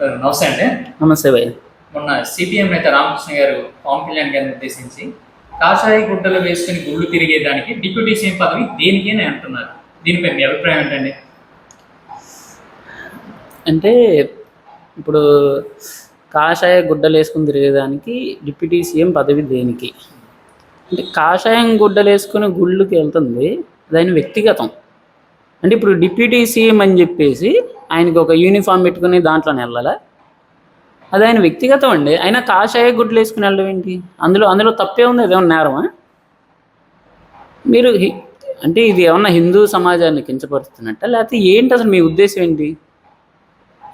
నమస్తే అండి. నమస్తే భయ్య. మొన్న సిపిఎం నేత రామకృష్ణ గారు పవన్ కళ్యాణ్ గారిని ఉద్దేశించి కాషాయ గుడ్డలు వేసుకుని గుళ్ళు తిరిగేదానికి డిప్యూటీ సీఎం పదవి దేనికి అని అంటున్నారు. దీనిపై మీ అభిప్రాయం ఏంటండి? అంటే ఇప్పుడు కాషాయ గుడ్డలు వేసుకుని తిరిగేదానికి డిప్యూటీ సీఎం పదవి దేనికి? అంటే కాషాయం గుడ్డలు వేసుకుని గుళ్ళకి వెళ్తుంది ఆయన వ్యక్తిగతం. అంటే ఇప్పుడు డిప్యూటీ సీఎం అని చెప్పేసి ఆయనకి ఒక యూనిఫామ్ పెట్టుకుని దాంట్లోనే వెళ్ళాలా? అది ఆయన వ్యక్తిగతం అండి. ఆయన కాషాయ గుడ్లు వేసుకుని వెళ్ళడం ఏంటి? అందులో అందులో తప్పే ఉంది. అదేమన్నా నేరమా? మీరు హి- అంటే ఇది ఏమన్నా హిందూ సమాజాన్ని కించపరుస్తున్నట్ట? లేకపోతే ఏంటి అసలు మీ ఉద్దేశం ఏంటి?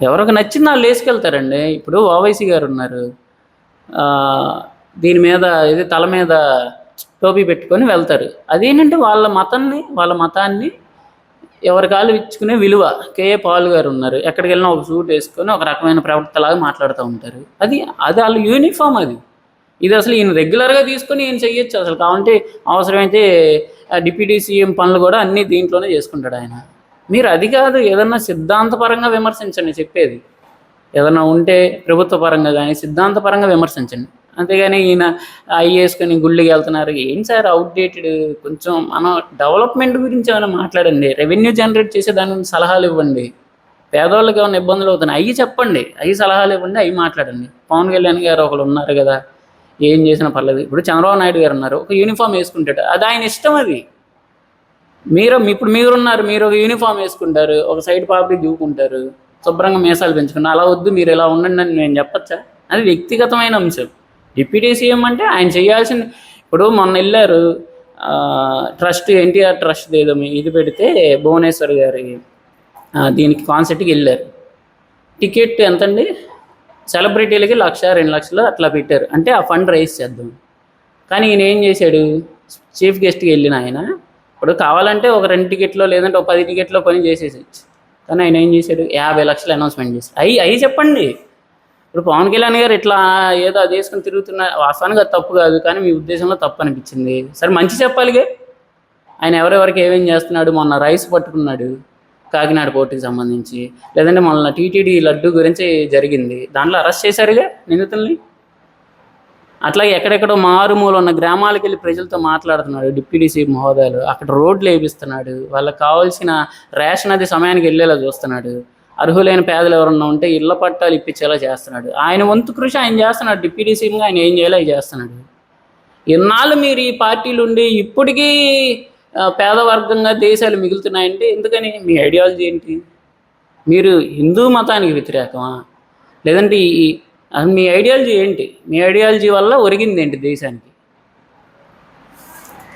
ఎవరికి నచ్చింది వాళ్ళు వేసుకెళ్తారండి. ఇప్పుడు ఓవైసీ గారు ఉన్నారు. దీని మీద ఇది తల మీద టోపీ పెట్టుకొని వెళ్తారు. అదేంటంటే వాళ్ళ మతాన్ని వాళ్ళ మతాన్ని ఎవరి కాళ్ళు ఇచ్చుకునే విలువ. కేఏ పాల్ గారు ఉన్నారు. ఎక్కడికి వెళ్ళినా ఒక సూట్ వేసుకొని ఒక రకమైన ప్రవక్తలాగా మాట్లాడుతూ ఉంటారు. అది అది వాళ్ళ యూనిఫామ్ అది. ఇది అసలు ఈయన రెగ్యులర్గా తీసుకొని ఈయన చెయ్యొచ్చు అసలు. కావాలంటే అవసరమైతే డిప్యూటీ సీఎం పనులు కూడా అన్నీ దీంట్లోనే చేసుకుంటాడు ఆయన. మీరు అది కాదు ఏదన్నా సిద్ధాంతపరంగా విమర్శించండి చెప్పేది. ఏదైనా ఉంటే ప్రభుత్వ పరంగా కానీ సిద్ధాంతపరంగా విమర్శించండి. అంతేగాని ఈయన అవి వేసుకొని గుళ్ళకి వెళ్తున్నారు. ఏం సార్ అవుట్డేటెడ్ కొంచెం మనం డెవలప్మెంట్ గురించి ఏమైనా మాట్లాడండి. రెవెన్యూ జనరేట్ చేసే దాని గురించి సలహాలు ఇవ్వండి. పేదవాళ్ళకి ఏమైనా ఇబ్బందులు అవుతున్నాయి? అవి చెప్పండి. అవి సలహాలు ఇవ్వండి. అవి మాట్లాడండి. పవన్ కళ్యాణ్ గారు ఒకరు ఉన్నారు కదా. ఏం చేసినా పర్లేదు. ఇప్పుడు చంద్రబాబు నాయుడు గారు ఉన్నారు. ఒక యూనిఫామ్ వేసుకుంటాడు. అది ఆయన ఇష్టం అది. మీరు ఇప్పుడు మీరున్నారు. మీరు ఒక యూనిఫామ్ వేసుకుంటారు. ఒక సైడ్ పాపకి దూకుంటారు. శుభ్రంగా మీసాలు పెంచుకున్నారు. అలా వద్దు. మీరు ఇలా ఉండండి అని నేను చెప్పచ్చా? అది వ్యక్తిగతమైన అంశం. డిప్యూటీ సీఎం అంటే ఆయన చేయాల్సిన ఇప్పుడు మొన్న వెళ్ళారు ట్రస్ట్ ఎన్టీఆర్ ట్రస్ట్ ఏదో మీ- ఇది పెడితే భువనేశ్వర్ గారి దీనికి కాన్సర్ట్కి వెళ్ళారు. టికెట్ ఎంతండి? సెలబ్రిటీలకి లక్ష రెండు లక్షలు అట్లా పెట్టారు. అంటే ఆ ఫండ్ రైజ్ చేద్దాం. కానీ ఈయన ఏం చేశాడు? చీఫ్ గెస్ట్కి వెళ్ళిన ఆయన. ఇప్పుడు కావాలంటే ఒక రెండు టికెట్లో లేదంటే ఒక పది టికెట్లో పని చేసేసి కానీ ఆయన ఏం చేశాడు? యాభై లక్షలు అనౌన్స్మెంట్ చేశాడు. అవి అవి చెప్పండి. ఇప్పుడు పవన్ కళ్యాణ్ గారు ఇట్లా ఏదో అది వేసుకొని తిరుగుతున్న వాస్తవానికి అది తప్పు కాదు కానీ మీ ఉద్దేశంలో తప్పు అనిపించింది. సరే మంచి చెప్పాలిగా. ఆయన ఎవరెవరికి ఏమేం చేస్తున్నాడు? మొన్న రైస్ పట్టుకున్నాడు కాకినాడ కోర్టుకి సంబంధించి. లేదంటే మొన్న టీటీడీ లడ్డు గురించి జరిగింది. దాంట్లో అరెస్ట్ చేశారుగా నిందితుల్ని? అట్లాగే ఎక్కడెక్కడో మారుమూల ఉన్న గ్రామాలకు వెళ్ళి ప్రజలతో మాట్లాడుతున్నాడు డిప్యూటీ సీఎం హోదాలు. అక్కడ రోడ్లు వేపిస్తున్నాడు. వాళ్ళకి కావాల్సిన రేషన్ అది సమయానికి వెళ్ళేలా చూస్తున్నాడు. అర్హులైన పేదలు ఎవరన్నా ఉంటే ఇళ్ళ పట్టాలు ఇప్పించేలా చేస్తున్నాడు. ఆయన వంతు కృషి ఆయన చేస్తున్నాడు. డిప్యూటీ సీఎంగా ఆయన ఏం చేయాలో చేస్తున్నాడు. ఇన్నాళ్ళు మీరు ఈ పార్టీలు ఉండి ఇప్పటికీ పేదవర్గంగా దేశాలు మిగులుతున్నాయంటే ఎందుకని? మీ ఐడియాలజీ ఏంటి? మీరు హిందూ మతానికి వ్యతిరేకమా? లేదంటే ఈ మీ ఐడియాలజీ ఏంటి? మీ ఐడియాలజీ వల్ల ఒరిగింది ఏంటి దేశానికి?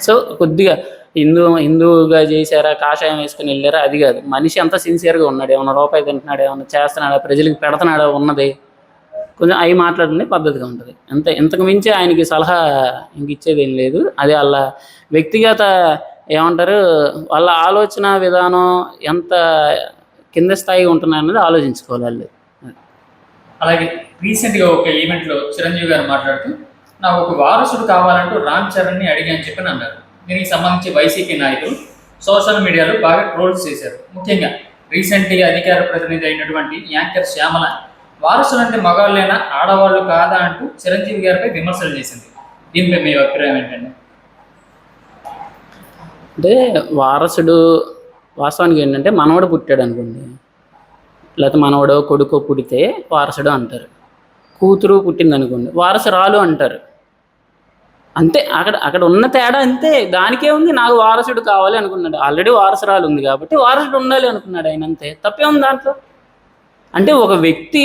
సో కొద్దిగా హిందూ హిందువుగా చేశారా కాషాయం వేసుకుని వెళ్ళారా అది కాదు. మనిషి అంత సిన్సియర్గా ఉన్నాడు. ఏమైనా రూపాయి తింటున్నాడు ఏమైనా చేస్తున్నాడా ప్రజలకు పెడుతున్నాడా ఉన్నది? కొంచెం అవి మాట్లాడలే పద్ధతిగా ఉంటుంది. అంత ఇంతకు మించి ఆయనకి సలహా ఇంక ఇచ్చేది ఏం లేదు. అది వాళ్ళ వ్యక్తిగత ఏమంటారు వాళ్ళ ఆలోచన విధానం ఎంత కింద స్థాయిగా ఉంటున్నాయన్నది ఆలోచించుకోవాలి వాళ్ళు. అలాగే రీసెంట్గా ఒక ఈవెంట్లో చిరంజీవి గారు మాట్లాడుతూ నాకు ఒక వారసుడు కావాలంటూ రామ్ చరణ్ని అడిగాని చెప్పి అన్నారు. దీనికి సంబంధించి వైసీపీ నాయకులు సోషల్ మీడియాలో బాగా ట్రోల్స్ చేశారు. ముఖ్యంగా రీసెంట్గా అధికార ప్రతినిధి అయినటువంటి యాంకర్ శ్యామల వారసులంటే మగవాళ్ళైనా ఆడవాళ్ళు కాదా అంటూ చిరంజీవి గారిపై విమర్శలు చేసింది. దీనిపై మీ అభిప్రాయం ఏంటండి? అంటే వారసుడు వాస్తవానికి ఏంటంటే మనవడు పుట్టాడు అనుకోండి. లేకపోతే మనవడో కొడుకో పుడితే వారసుడు అంటారు. కూతురు పుట్టింది అనుకోండి వారసురాలు అంటారు. అంతే అక్కడ అక్కడ ఉన్న తేడా అంతే. దానికే ఉంది నాకు వారసుడు కావాలి అనుకున్నాడు. ఆల్రెడీ వారసురాలు ఉంది కాబట్టి వారసుడు ఉండాలి అనుకున్నాడు ఆయన అంతే. తప్పే ఉంది దాంట్లో. అంటే ఒక వ్యక్తి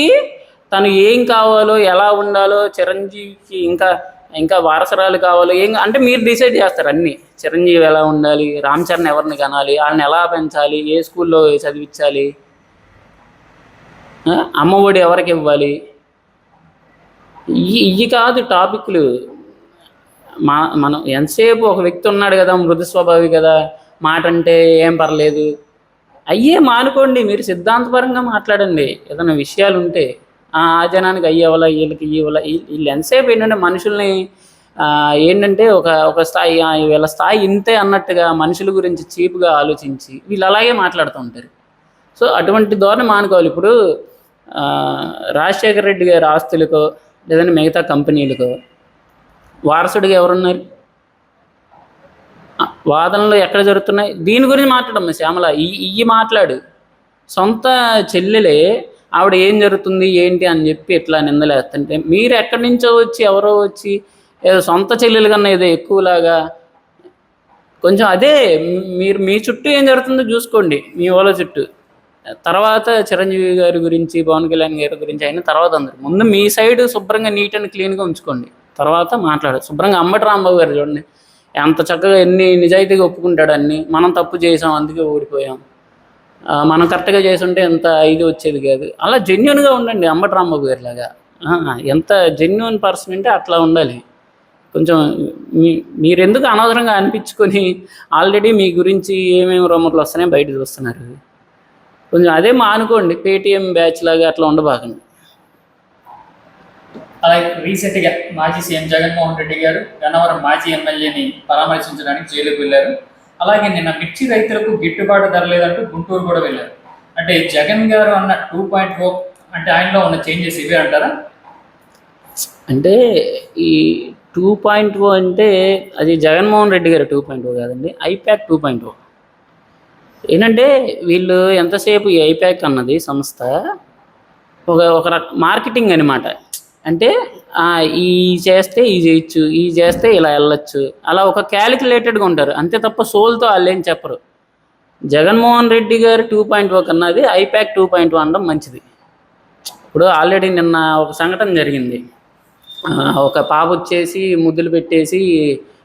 తను ఏం కావాలో ఎలా ఉండాలో చిరంజీవికి ఇంకా ఇంకా వారసరాలు కావాలో ఏం అంటే మీరు డిసైడ్ చేస్తారు అన్నీ. చిరంజీవి ఎలా ఉండాలి రామ్ చరణ్ ఎవరిని కనాలి వాళ్ళని ఎలా పెంచాలి ఏ స్కూల్లో చదివించాలి అమ్మఒడి ఎవరికి ఇవ్వాలి? ఇవి ఇవి కాదు టాపిక్లు. మా మనం ఎంతసేపు ఒక వ్యక్తి ఉన్నాడు కదా మృదు స్వభావి కదా మాట అంటే ఏం పర్లేదు. అయ్యే మానుకోండి మీరు సిద్ధాంతపరంగా మాట్లాడండి. ఏదైనా విషయాలు ఉంటే ఆ ఆ జనానికి అయ్యేవల వీళ్ళకి ఇవ్వాల వీళ్ళు ఎంతసేపు ఏంటంటే మనుషుల్ని ఏంటంటే ఒక ఒక స్థాయి వీళ్ళ స్థాయి ఇంతే అన్నట్టుగా మనుషుల గురించి చీప్గా ఆలోచించి వీళ్ళు అలాగే మాట్లాడుతూ ఉంటారు. సో అటువంటి ధోరణి మానుకోవాలి. ఇప్పుడు రాజశేఖర రెడ్డి గారి ఆస్తులకో లేదంటే మిగతా కంపెనీలకో వారసుడిగా ఎవరున్నారు? వాదనలు ఎక్కడ జరుగుతున్నాయి? దీని గురించి మాట్లాడమ్మా శ్యామల. ఈ ఇవి మాట్లాడు. సొంత చెల్లెలే ఆవిడ ఏం జరుగుతుంది ఏంటి అని చెప్పి ఇట్లా నిందలేస్తుంటే మీరు ఎక్కడి నుంచో వచ్చి ఎవరో వచ్చి ఏదో సొంత చెల్లెలు కన్నా ఏదో ఎక్కువలాగా కొంచెం అదే మీరు మీ చుట్టూ ఏం జరుగుతుందో చూసుకోండి మీ వాళ్ళ చుట్టూ. తర్వాత చిరంజీవి గారి గురించి పవన్ కళ్యాణ్ గారి గురించి అయిన తర్వాత అందరు. ముందు మీ సైడ్ శుభ్రంగా నీట్ అండ్ క్లీన్గా ఉంచుకోండి. తర్వాత మాట్లాడు. శుభ్రంగా అంబటి రాంబాబు గారు చూడండి. ఎంత చక్కగా ఎన్ని నిజాయితీగా ఒప్పుకుంటాడు అన్ని. మనం తప్పు చేసాం అందుకే ఓడిపోయాం. మనం కరెక్ట్గా చేస్తుంటే ఎంత ఇది వచ్చేది కాదు. అలా జెన్యున్గా ఉండండి అంబటి రాంబాబు గారి లాగా. ఎంత జెన్యున్ పర్సన్ అంటే అట్లా ఉండాలి. కొంచెం మీ మీరెందుకు అనవసరంగా అనిపించుకొని ఆల్రెడీ మీ గురించి ఏమేమి రూమర్లు వస్తున్నాయో బయట చూస్తున్నారు. కొంచెం అదే మానుకోండి పేటిఎం బ్యాచ్ లాగా అట్లా ఉండబాకండి అలాగే రీసెంట్గా మాజీ సీఎం జగన్మోహన్ రెడ్డి గారు గన్నవరం మాజీ ఎమ్మెల్యేని పరామర్శించడానికి జైలుకు వెళ్ళారు. అలాగే నిన్న మిర్చి రైతులకు గిట్టుబాటు ధర లేదంటూ గుంటూరు కూడా వెళ్ళారు. అంటే జగన్ గారు అన్న టూ పాయింట్ ఫోర్ అంటే ఆయనలో ఉన్న చేంజెస్ ఇవే అంటారా? అంటే ఈ టూ పాయింట్ ఓ అంటే అది జగన్మోహన్ రెడ్డి గారు టూ పాయింట్ ఓ కాదండి ఐప్యాక్ టూ పాయింట్ ఓ ఏంటంటే వీళ్ళు ఎంతసేపు ఈ ఐప్యాక్ అన్నది సంస్థ ఒక ఒక రక మార్కెటింగ్ అనమాట అంటే ఈ చేస్తే ఈ చేయొచ్చు ఈ చేస్తే ఇలా వెళ్ళొచ్చు. అలా ఒక క్యాలిక్యులేటెడ్గా ఉంటారు. అంతే తప్ప సోల్తో వాళ్ళు ఏం చెప్పరు. జగన్మోహన్ రెడ్డి గారు టూ పాయింట్ ఓ కన్నది ఐప్యాక్ టూ పాయింట్ వన్ అనడం మంచిది. ఇప్పుడు ఆల్రెడీ నిన్న ఒక సంఘటన జరిగింది. ఒక పాప వచ్చేసి ముద్దులు పెట్టేసి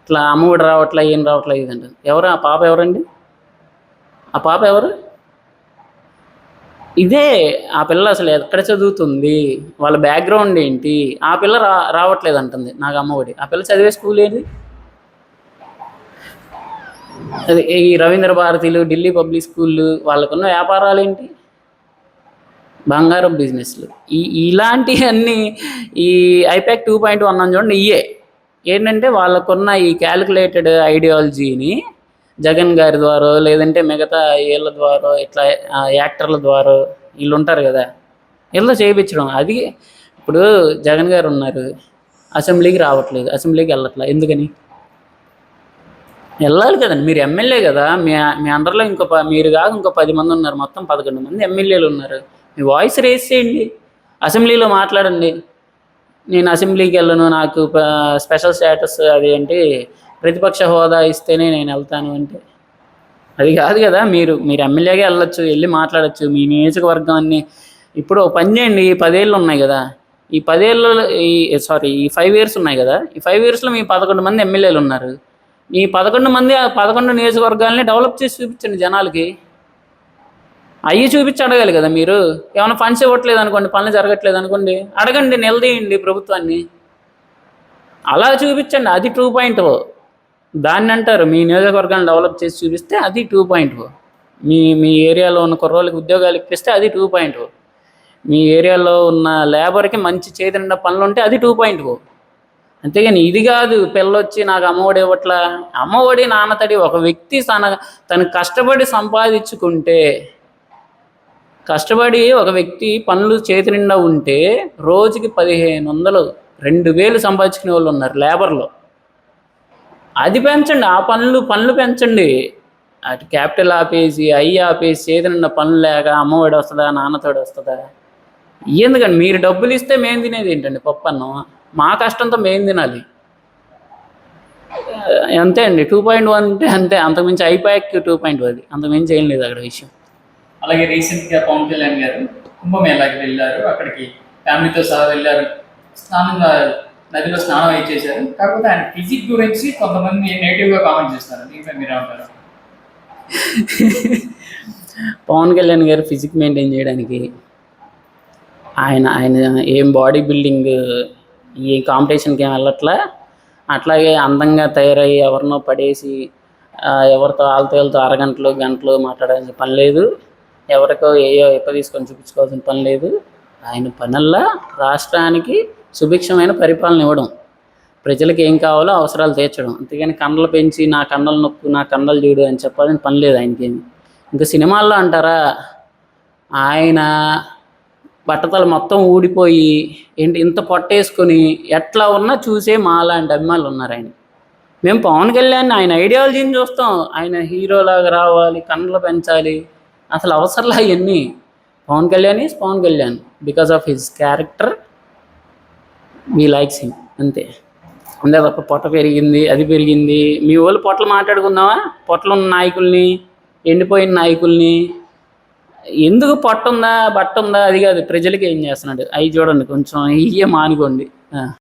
ఇట్లా అమ్మఒడి రావట్లే ఏం రావట్లే ఇది అంటారు ఎవరు? ఆ పాప ఎవరండి? ఆ పాప ఎవరు? ఇదే ఆ పిల్ల అసలు ఎక్కడ చదువుతుంది? వాళ్ళ బ్యాక్గ్రౌండ్ ఏంటి? ఆ పిల్ల రా రావట్లేదు అంటుంది నాకు అమ్మఒడి ఆ పిల్ల చదివే స్కూల్ ఏది? అది ఈ రవీంద్ర భారతిలు ఢిల్లీ పబ్లిక్ స్కూళ్ళు వాళ్ళకున్న వ్యాపారాలు ఏంటి? బంగారం బిజినెస్లు. ఈ ఇలాంటివన్నీ ఈ ఐపాక్ టూ పాయింట్ వన్ అని చూడండి ఇయే. ఏంటంటే వాళ్ళకున్న ఈ క్యాలిక్యులేటెడ్ ఐడియాలజీని జగన్ గారి ద్వారా లేదంటే మిగతా వీళ్ళ ద్వారా ఇట్లా యాక్టర్ల ద్వారా వీళ్ళు ఉంటారు కదా వీళ్ళతో చేయించడం. అది ఇప్పుడు జగన్ గారు ఉన్నారు. అసెంబ్లీకి రావట్లేదు అసెంబ్లీకి వెళ్ళట్లేదు ఎందుకని? వెళ్ళాలి కదండి. మీరు ఎమ్మెల్యే కదా మీ మీ అండర్లో ఇంకో మీరు కాక ఇంకో పది మంది ఉన్నారు. మొత్తం పదకొండు మంది ఎమ్మెల్యేలు ఉన్నారు. మీ వాయిస్ రేస్ చేయండి. అసెంబ్లీలో మాట్లాడండి. నేను అసెంబ్లీకి వెళ్ళను నాకు స్పెషల్ స్టేటస్ అది ఏంటి ప్రతిపక్ష హోదా ఇస్తేనే నేను వెళ్తాను అంటే. అది కాదు కదా మీరు మీరు ఎమ్మెల్యేగా వెళ్ళొచ్చు వెళ్ళి మాట్లాడచ్చు. మీ నియోజకవర్గాన్ని ఇప్పుడు పని చేయండి ఈ పదేళ్ళు ఉన్నాయి కదా. ఈ పదేళ్ళు ఈ సారీ ఈ ఫైవ్ ఇయర్స్ ఉన్నాయి కదా. ఈ ఫైవ్ ఇయర్స్లో మీ పదకొండు మంది ఎమ్మెల్యేలు ఉన్నారు. ఈ పదకొండు మంది ఆ పదకొండు నియోజకవర్గాల్ని డెవలప్ చేసి చూపించండి జనాలకి. అయ్యి చూపించి అడగాలి కదా మీరు. ఏమైనా ఫండ్స్ ఇవ్వట్లేదు అనుకోండి పనులు జరగట్లేదు అనుకోండి అడగండి నిలదీయండి ప్రభుత్వాన్ని. అలా చూపించండి అది టూ పాయింట్ దాన్ని అంటారు. మీ నియోజకవర్గాన్ని డెవలప్ చేసి చూపిస్తే అది టూ పాయింట్ మీ మీ ఏరియాలో ఉన్న కుర్రోళ్ళకి ఉద్యోగాలు ఇప్పిస్తే అది టూ పాయింట్ మీ ఏరియాలో ఉన్న లేబర్కి మంచి చేతినిండా పనులు ఉంటే అది టూ పాయింట్ అంతేగాని ఇది కాదు పిల్లొచ్చి నాకు అమ్మఒడి ఇవ్వట్లా. అమ్మఒడి నాన్నతడి ఒక వ్యక్తి తన తను కష్టపడి సంపాదించుకుంటే కష్టపడి ఒక వ్యక్తి పనులు చేతి నిండా ఉంటే రోజుకి పదిహేను వందలు రెండు వేలు సంపాదించుకునే వాళ్ళు ఉన్నారు లేబర్లో. అది పెంచండి ఆ పనులు పనులు పెంచండి. అటు క్యాపిటల్ ఆపేసి అయ్యి ఆపేసి ఏదైనా పనులు లేక అమ్మఒడి వస్తుందా నాన్నతోడు వస్తుందా? ఎందుకండి? మీరు డబ్బులు ఇస్తే మేము తినేది ఏంటండి? పప్పన్నం మా కష్టంతో మేము తినాలి. అంతే అండి. టూ పాయింట్ వన్ అంటే అంతే. అంతకుమించి ఐపాక్ టూ పాయింట్ అది అంతకుమించి ఏం లేదు అక్కడ విషయం. అలాగే రీసెంట్గా పవన్ కళ్యాణ్ గారు కుంభమేళాకి వెళ్ళారు. అక్కడికి ఫ్యామిలీతో సహా వెళ్ళారు. స్నానంగా నదిలో స్నానం అయి చేశారు. కాకపోతే ఆయన ఫిజిక్ గురించి కొంతమంది నెగిటివ్గా కామెంట్ చేస్తారు. మీరు ఏమంటారు? పవన్ కళ్యాణ్ గారు ఫిజిక్ మెయింటైన్ చేయడానికి ఆయన ఆయన ఏం బాడీ బిల్డింగ్ ఏ కాంపిటీషన్కి ఏం వెళ్ళట్లా? అట్లాగే అందంగా తయారయ్యి ఎవరినో పడేసి ఎవరితో వాళ్ళతో అరగంటలు గంటలు మాట్లాడాల్సిన పని లేదు. ఎవరికో ఏయో ఎప్ప తీసుకొని చూపించుకోవాల్సిన పని లేదు. ఆయన పనల్లా రాష్ట్రానికి సుభిక్షమైన పరిపాలన ఇవ్వడం. ప్రజలకు ఏం కావాలో అవసరాలు తీర్చడం. అంతేగాని కండలు పెంచి నా కండలు నొక్కు నా కండలు చూడు అని చెప్పాలని పని లేదు ఆయనకేమి. ఇంకా సినిమాల్లో అంటారా? ఆయన బట్టతలు మొత్తం ఊడిపోయి ఏంటి ఇంత పొట్టేసుకొని ఎట్లా ఉన్నా చూసే మాలాంటి అభిమానులు ఉన్నారు ఆయన. మేము పవన్ కళ్యాణ్ ఆయన ఐడియాలజీని చూస్తాం. ఆయన హీరోలాగా రావాలి కండ్లు పెంచాలి. అసలు అవసరంలా అవన్నీ Pawan Kalyan is Pawan Kalyan. Because of his character we likes him అంతే. అంతే తప్ప పొట్ట పెరిగింది అది పెరిగింది. మీ వాళ్ళు పొట్టలు మాట్లాడుకుందామా? పొట్టలు ఉన్న నాయకుల్ని ఎండిపోయిన నాయకుల్ని. ఎందుకు పొట్ట ఉందా బట్ట ఉందా అది కాదు. ప్రజలకి ఏం చేస్తున్నాడు? అవి చూడండి కొంచెం ఇవే మానుకోండి.